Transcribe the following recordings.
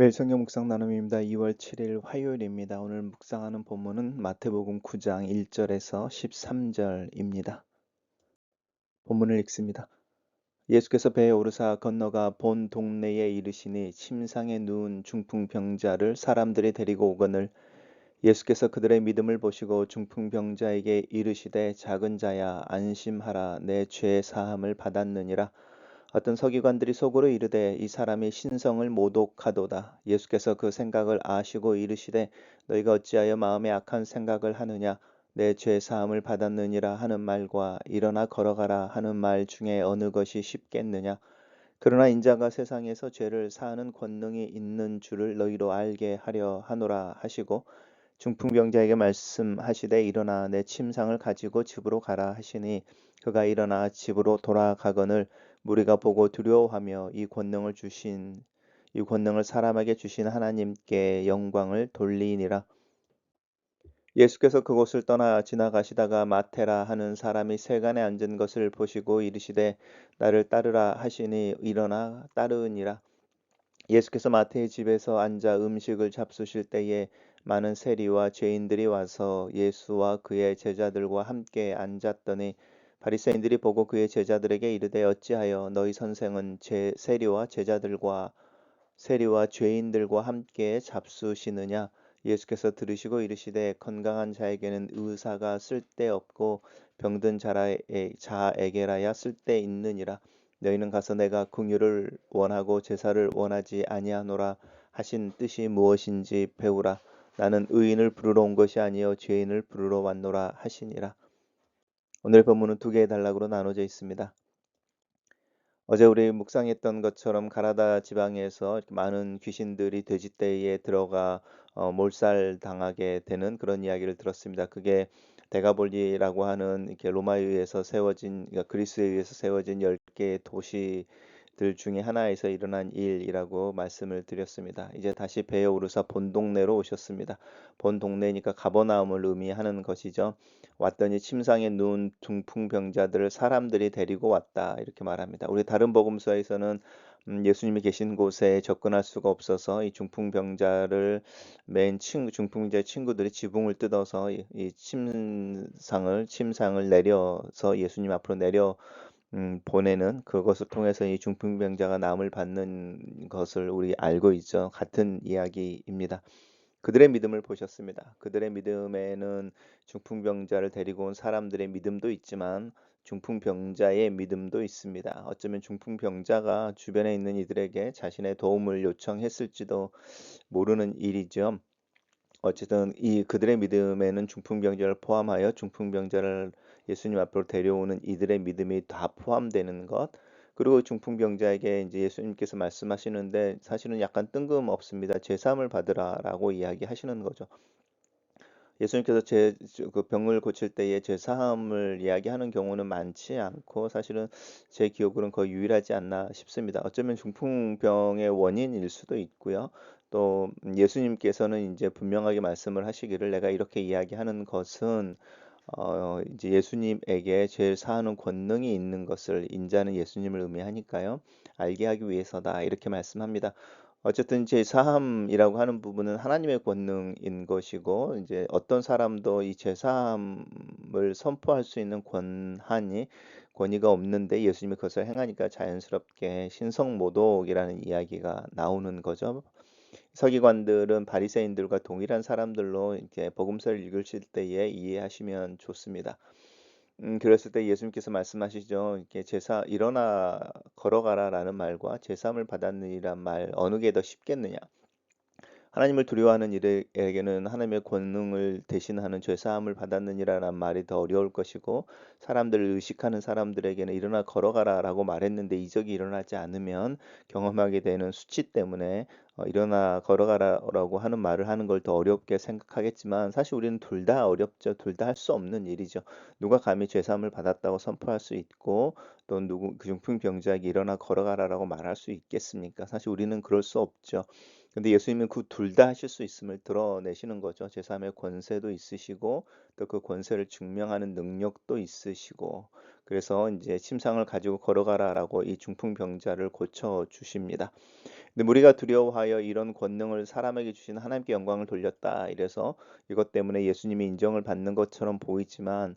매일 성경 묵상 나눔입니다. 2월 7일 화요일입니다. 오늘 묵상하는 본문은 마태복음 9장 1절에서 13절입니다. 본문을 읽습니다. 예수께서 배에 오르사 건너가 본 동네에 이르시니 침상에 누운 중풍병자를 사람들이 데리고 오거늘 예수께서 그들의 믿음을 보시고 중풍병자에게 이르시되 작은 자야 안심하라 내 죄 사함을 받았느니라 어떤 서기관들이 속으로 이르되 이 사람이 신성을 모독하도다. 예수께서 그 생각을 아시고 이르시되 너희가 어찌하여 마음에 악한 생각을 하느냐 내 죄 사함을 받았느니라 하는 말과 일어나 걸어가라 하는 말 중에 어느 것이 쉽겠느냐 그러나 인자가 세상에서 죄를 사하는 권능이 있는 줄을 너희로 알게 하려 하노라 하시고 중풍병자에게 말씀하시되 일어나 내 침상을 가지고 집으로 가라 하시니 그가 일어나 집으로 돌아가거늘 무리가 보고 두려워하며 이 권능을 주신 이 권능을 사람에게 주신 하나님께 영광을 돌리니라. 예수께서 그곳을 떠나 지나가시다가 마테라 하는 사람이 세간에 앉은 것을 보시고 이르시되 나를 따르라 하시니 일어나 따르니라. 예수께서 마태의 집에서 앉아 음식을 잡수실 때에 많은 세리와 죄인들이 와서 예수와 그의 제자들과 함께 앉았더니 바리새인들이 보고 그의 제자들에게 이르되 어찌하여 너희 선생은 제 세리와 제자들과 세리와 죄인들과 함께 잡수시느냐? 예수께서 들으시고 이르시되 건강한 자에게는 의사가 쓸데없고 병든 자에게라야 쓸데있느니라. 너희는 가서 내가 궁유를 원하고 제사를 원하지 아니하노라 하신 뜻이 무엇인지 배우라. 나는 의인을 부르러 온 것이 아니요 죄인을 부르러 왔노라 하시니라 오늘 본문은 두 개의 단락으로 나눠져 있습니다. 어제 우리 묵상했던 것처럼 가나다 지방에서 많은 귀신들이 돼지떼에 들어가 어, 몰살당하게 되는 그런 이야기를 들었습니다. 그게 데가볼리라고 하는 이렇게 로마에 의해서 세워진 그러니까 그리스에 의해서 세워진 10개의 도시 들 중에 하나에서 일어난 일이라고 말씀을 드렸습니다. 이제 다시 배에 오르사 본 동네로 오셨습니다. 본 동네니까 가버나움을 의미하는 것이죠. 왔더니 침상에 누운 중풍병자들을 사람들이 데리고 왔다 이렇게 말합니다. 우리 다른 복음서에서는 음, 예수님이 계신 곳에 접근할 수가 없어서 이 중풍병자를 맨 친구, 중풍자 친구들이 지붕을 뜯어서 이, 이 침상을 침상을 내려서 예수님 앞으로 내려 음, 보내는 그것을 통해서 이 중풍병자가 남을 받는 것을 우리 알고 있죠. 같은 이야기입니다. 그들의 믿음을 보셨습니다. 그들의 믿음에는 중풍병자를 데리고 온 사람들의 믿음도 있지만 중풍병자의 믿음도 있습니다. 어쩌면 중풍병자가 주변에 있는 이들에게 자신의 도움을 요청했을지도 모르는 일이죠. 어쨌든 이 그들의 믿음에는 중풍병자를 포함하여 중풍병자를 예수님 앞으로 데려오는 이들의 믿음이 다 포함되는 것. 그리고 중풍병자에게 이제 예수님께서 말씀하시는데 사실은 약간 뜬금없습니다. 제삼을 받으라라고 이야기하시는 거죠. 예수님께서 제 그 병을 고칠 때에 제 사함을 이야기하는 경우는 많지 않고 사실은 제 기억으로는 거의 유일하지 않나 싶습니다. 어쩌면 중풍병의 원인일 수도 있고요. 또 예수님께서는 이제 분명하게 말씀을 하시기를 내가 이렇게 이야기하는 것은 어, 이제 예수님에게 죄를 사하는 권능이 있는 것을 인자는 예수님을 의미하니까요. 알게 하기 위해서다. 이렇게 말씀합니다. 어쨌든 제 사함이라고 하는 부분은 하나님의 권능인 것이고 이제 어떤 사람도 이 제사함을 선포할 수 있는 권한이 권위가 없는데 예수님이 그것을 행하니까 자연스럽게 신성모독이라는 이야기가 나오는 거죠. 서기관들은 바리새인들과 동일한 사람들로 이제 복음서를 읽으실 때에 이해하시면 좋습니다. 음, 그랬을 때 예수님께서 말씀하시죠. 이렇게 제사 일어나 걸어가라라는 말과 제사함을 받았느니란 말 어느 게 더 쉽겠느냐? 하나님을 두려워하는 이들에게는 하나님의 권능을 대신하는 죄사함을 받았느니라는 말이 더 어려울 것이고 사람들을 의식하는 사람들에게는 일어나 걸어가라라고 말했는데 이적이 일어나지 않으면 경험하게 되는 수치 때문에 어, 일어나 걸어가라라고 하는 말을 하는 걸 더 어렵게 생각하겠지만 사실 우리는 둘 다 어렵죠. 둘 다 할 수 없는 일이죠. 누가 감히 죄사함을 받았다고 선포할 수 있고 또 누구 그 중풍 병자에게 일어나 걸어가라라고 말할 수 있겠습니까? 사실 우리는 그럴 수 없죠. 근데 예수님은 그 둘 다 하실 수 있음을 드러내시는 거죠. 제3의 권세도 있으시고 또 그 권세를 증명하는 능력도 있으시고 그래서 이제 침상을 가지고 걸어가라라고 이 중풍 병자를 고쳐 주십니다. 근데 우리가 두려워하여 이런 권능을 사람에게 주신 하나님께 영광을 돌렸다. 이래서 이것 때문에 예수님이 인정을 받는 것처럼 보이지만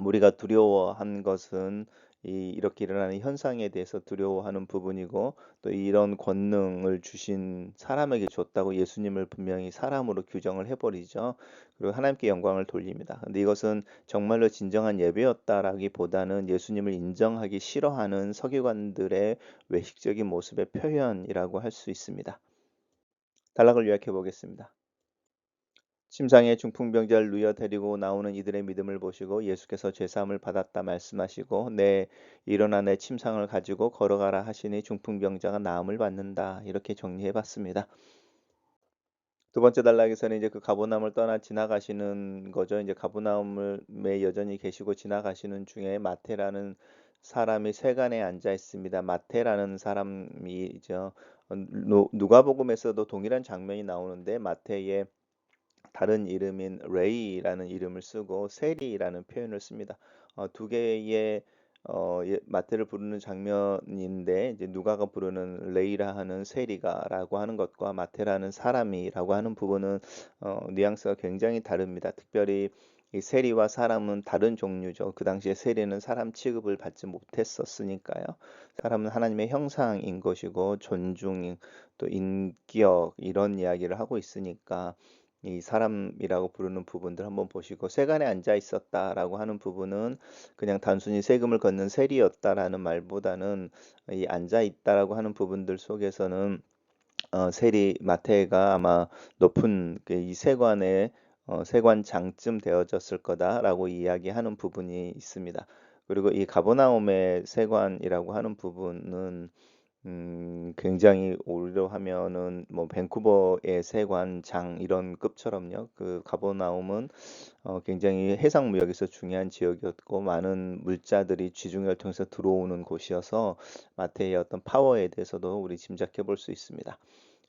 우리가 두려워한 것은 이 이렇게 일어나는 현상에 대해서 두려워하는 부분이고 또 이런 권능을 주신 사람에게 줬다고 예수님을 분명히 사람으로 규정을 해버리죠. 그리고 하나님께 영광을 돌립니다. 근데 이것은 정말로 진정한 예배였다라기보다는 예수님을 인정하기 싫어하는 서기관들의 외식적인 모습의 표현이라고 할 수 있습니다. 단락을 요약해 보겠습니다. 침상에 중풍병자를 누여 데리고 나오는 이들의 믿음을 보시고 예수께서 죄사함을 받았다 말씀하시고 내 일어나 내 침상을 가지고 걸어가라 하시니 중풍병자가 나음을 받는다 이렇게 정리해 봤습니다. 두 번째 단락에서는 이제 그 가보나움을 떠나 지나가시는 거죠. 이제 가보나움에 여전히 계시고 지나가시는 중에 마테라는 사람이 세간에 앉아 있습니다. 마테라는 사람이죠. 어, 누가복음에서도 동일한 장면이 나오는데 마테의 다른 이름인 레이라는 이름을 쓰고 세리라는 표현을 씁니다. 어, 두 개의 어, 예, 마태를 부르는 장면인데 이제 누가가 부르는 레이라 하는 세리가라고 하는 것과 마태라는 사람이라고 하는 부분은 어, 뉘앙스가 굉장히 다릅니다. 특별히 이 세리와 사람은 다른 종류죠. 그 당시에 세리는 사람 취급을 받지 못했었으니까요. 사람은 하나님의 형상인 것이고 존중, 또 인격 이런 이야기를 하고 있으니까 이 사람이라고 부르는 부분들 한번 보시고 세간에 앉아 있었다라고 하는 부분은 그냥 단순히 세금을 걷는 세리였다라는 말보다는 이 앉아 있다라고 하는 부분들 속에서는 어, 세리 마태가 아마 높은 그이 세관의 어, 세관장쯤 되어졌을 거다라고 이야기하는 부분이 있습니다. 그리고 이 가보나움의 세관이라고 하는 부분은 음, 굉장히 올려 하면은 뭐 밴쿠버의 세관장 이런 급처럼요. 그 가버나움은 어, 굉장히 해상 무역에서 중요한 지역이었고 많은 물자들이 지중해를 통해서 들어오는 곳이어서 마태의 어떤 파워에 대해서도 우리 짐작해 볼 수 있습니다.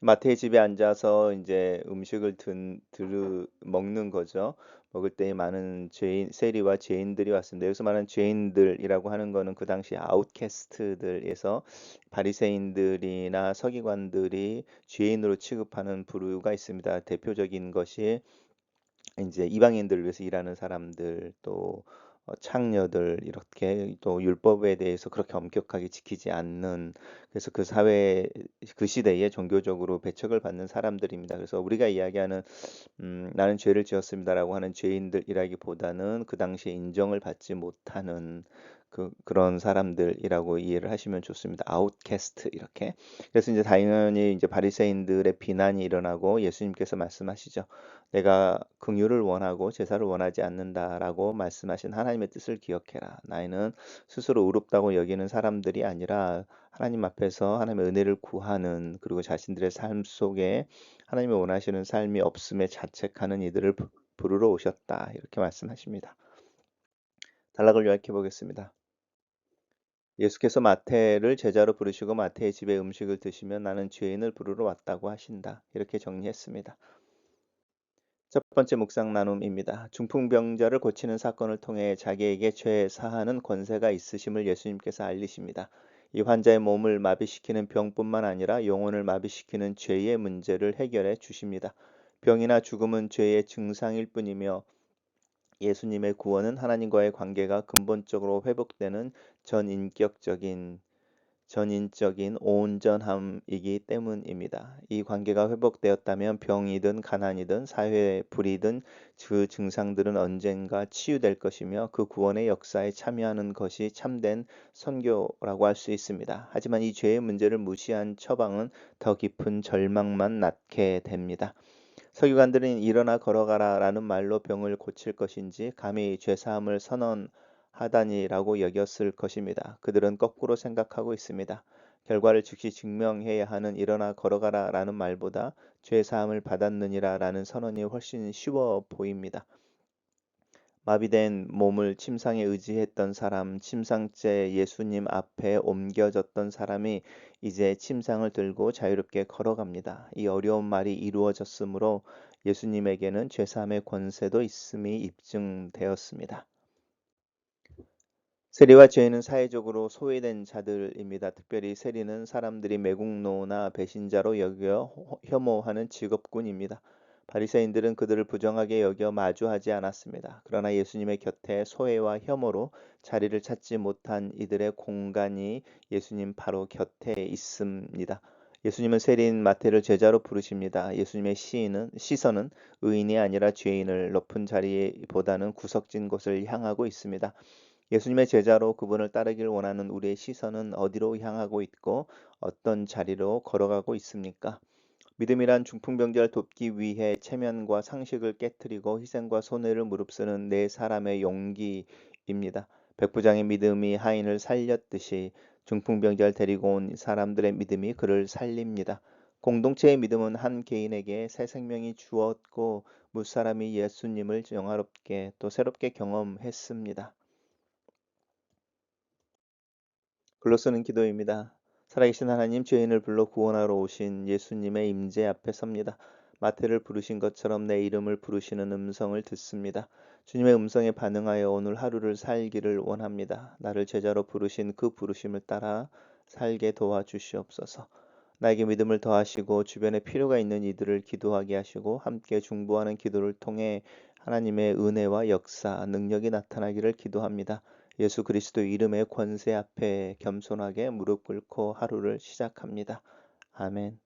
마태의 집에 앉아서 이제 음식을 든, 들, 먹는 거죠. 먹을 때 많은 죄인, 세리와 죄인들이 왔습니다. 여기서 말하는 죄인들이라고 하는 거는 그 당시 아웃캐스트들에서 바리새인들이나 서기관들이 죄인으로 취급하는 부류가 있습니다. 대표적인 것이 이제 이방인들을 위해서 일하는 사람들 또 어, 창녀들 이렇게 또 율법에 대해서 그렇게 엄격하게 지키지 않는 그래서 그 사회 그 시대에 종교적으로 배척을 받는 사람들입니다. 그래서 우리가 이야기하는 음, 나는 죄를 지었습니다라고 하는 죄인들이라기보다는 그 당시에 인정을 받지 못하는 그, 그런 사람들이라고 이해를 하시면 좋습니다. 아웃캐스트 이렇게. 그래서 이제 당연히 이제 바리새인들의 비난이 일어나고 예수님께서 말씀하시죠. 내가 긍휼을 원하고 제사를 원하지 않는다라고 말씀하신 하나님의 뜻을 기억해라. 나이는 스스로 의롭다고 여기는 사람들이 아니라 하나님 앞에서 하나님의 은혜를 구하는 그리고 자신들의 삶 속에 하나님이 원하시는 삶이 없음에 자책하는 이들을 부르러 오셨다. 이렇게 말씀하십니다. 단락을 요약해 보겠습니다. 예수께서 마태를 제자로 부르시고 마태의 집에 음식을 드시면 나는 죄인을 부르러 왔다고 하신다. 이렇게 정리했습니다. 첫 번째 묵상 나눔입니다. 중풍병자를 고치는 사건을 통해 자기에게 죄 사하는 권세가 있으심을 예수님께서 알리십니다. 이 환자의 몸을 마비시키는 병뿐만 아니라 영혼을 마비시키는 죄의 문제를 해결해 주십니다. 병이나 죽음은 죄의 증상일 뿐이며 예수님의 구원은 하나님과의 관계가 근본적으로 회복되는 전인격적인 전인적인 온전함이기 때문입니다. 이 관계가 회복되었다면 병이든 가난이든 사회 불이든 그 증상들은 언젠가 치유될 것이며 그 구원의 역사에 참여하는 것이 참된 선교라고 할 수 있습니다. 하지만 이 죄의 문제를 무시한 처방은 더 깊은 절망만 낳게 됩니다. 서기관들은 일어나 걸어가라 라는 말로 병을 고칠 것인지 감히 죄 사함을 선언 하다니라고 여겼을 것입니다. 그들은 거꾸로 생각하고 있습니다. 결과를 즉시 증명해야 하는 일어나 걸어가라 라는 말보다 죄사함을 받았느니라 라는 선언이 훨씬 쉬워 보입니다. 마비된 몸을 침상에 의지했던 사람, 침상째 예수님 앞에 옮겨졌던 사람이 이제 침상을 들고 자유롭게 걸어갑니다. 이 어려운 말이 이루어졌으므로 예수님에게는 죄사함의 권세도 있음이 입증되었습니다. 세리와 죄인은 사회적으로 소외된 자들입니다. 특별히 세리는 사람들이 매국노나 배신자로 여겨 혐오하는 직업군입니다. 바리새인들은 그들을 부정하게 여겨 마주하지 않았습니다. 그러나 예수님의 곁에 소외와 혐오로 자리를 찾지 못한 이들의 공간이 예수님 바로 곁에 있습니다. 예수님은 세리인 마태를 제자로 부르십니다. 예수님의 시인은, 시선은 의인이 아니라 죄인을 높은 자리보다는 구석진 곳을 향하고 있습니다. 예수님의 제자로 그분을 따르길 원하는 우리의 시선은 어디로 향하고 있고 어떤 자리로 걸어가고 있습니까? 믿음이란 중풍병자를 돕기 위해 체면과 상식을 깨뜨리고 희생과 손해를 무릅쓰는 네 사람의 용기입니다. 백부장의 믿음이 하인을 살렸듯이 중풍병자를 데리고 온 사람들의 믿음이 그를 살립니다. 공동체의 믿음은 한 개인에게 새 생명이 주었고 무사람이 예수님을 영화롭게 또 새롭게 경험했습니다. 글로 쓰는 기도입니다. 살아계신 하나님 죄인을 불러 구원하러 오신 예수님의 임재 앞에 섭니다. 마태를 부르신 것처럼 내 이름을 부르시는 음성을 듣습니다. 주님의 음성에 반응하여 오늘 하루를 살기를 원합니다. 나를 제자로 부르신 그 부르심을 따라 살게 도와주시옵소서. 나에게 믿음을 더하시고 주변에 필요가 있는 이들을 기도하게 하시고 함께 중보하는 기도를 통해 하나님의 은혜와 역사, 능력이 나타나기를 기도합니다. 예수 그리스도 이름의 권세 앞에 겸손하게 무릎 꿇고 하루를 시작합니다. 아멘.